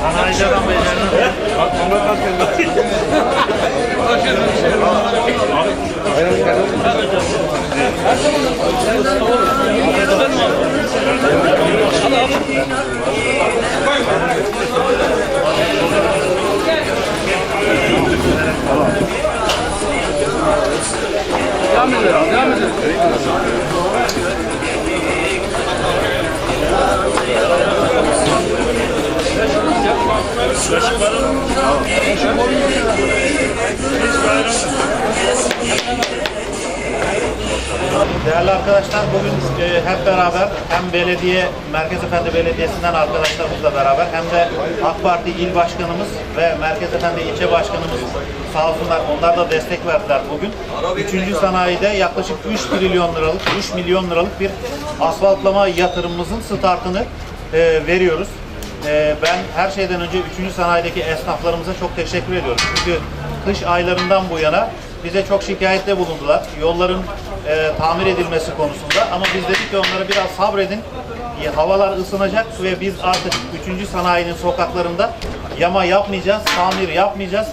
Sanayici adam beylerine. Bak ona kaç Değerli arkadaşlar bugün e, hep beraber hem belediye, Merkez Efendi Belediyesi'nden arkadaşlarımızla beraber hem de AK Parti İl Başkanımız ve Merkez Efendi İlçe Başkanımız sağ olsunlar onlar da destek verdiler bugün. Üçüncü sanayide yaklaşık 3 trilyon liralık, 3 milyon liralık bir asfaltlama yatırımımızın startını e, veriyoruz. E, ben her şeyden önce 3. sanayideki esnaflarımıza çok teşekkür ediyorum. Çünkü kış aylarından bu yana bize çok şikayette bulundular. Yolların e, tamir edilmesi konusunda ama biz dedik ki onlara biraz sabredin. E, havalar ısınacak ve biz artık 3. sanayinin sokaklarında yama yapmayacağız, tamir yapmayacağız.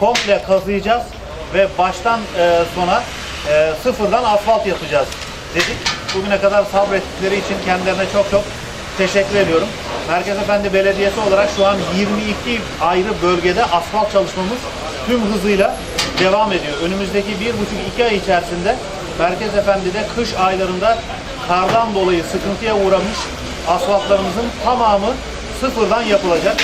Komple kazıyacağız ve baştan e, sona e, sıfırdan asfalt yapacağız dedik. Bugüne kadar sabrettikleri için kendilerine çok çok teşekkür ediyorum. Merkez Efendi Belediyesi olarak şu an 22 ayrı bölgede asfalt çalışmamız tüm hızıyla devam ediyor. Önümüzdeki bir buçuk iki ay içerisinde Merkez Efendi'de kış aylarında kardan dolayı sıkıntıya uğramış asfaltlarımızın tamamı sıfırdan yapılacak.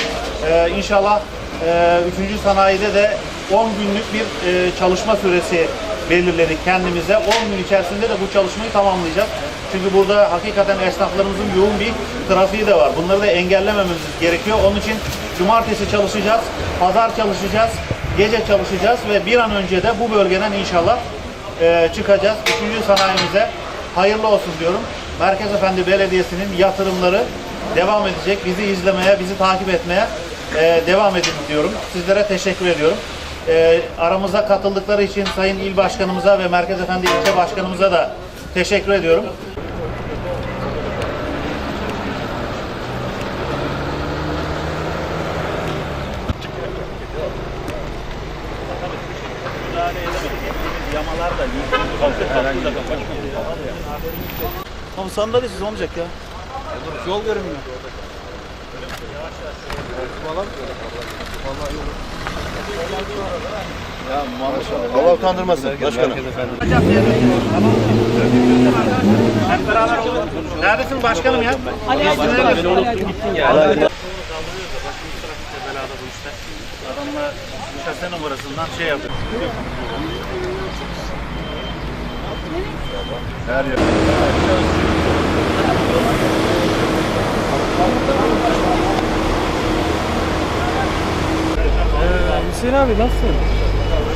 Ee, inşallah e, 3. sanayide de 10 günlük bir e, çalışma süresi belirledik kendimize. 10 gün içerisinde de bu çalışmayı tamamlayacağız. Çünkü burada hakikaten esnaflarımızın yoğun bir trafiği de var. Bunları da engellememiz gerekiyor. Onun için cumartesi çalışacağız, pazar çalışacağız, gece çalışacağız ve bir an önce de bu bölgeden inşallah e, çıkacağız. Üçüncü sanayimize hayırlı olsun diyorum. Merkez Efendi Belediyesi'nin yatırımları devam edecek. Bizi izlemeye, bizi takip etmeye e, devam edin diyorum. Sizlere teşekkür ediyorum. E, aramıza katıldıkları için Sayın İl Başkanımıza ve Merkez Efendi İlçe Başkanımıza da teşekkür ediyorum. Ama sandalyesiz olmayacak ya. Yol görünmüyor. Allah utandırmasın başkanım. Hep beraber olalım. Neredesin başkanım ya? Beni unuttun gittin ya. işte. Adamla şase numarasından şey yapıyor. Her yer. Hüseyin abi nasılsın?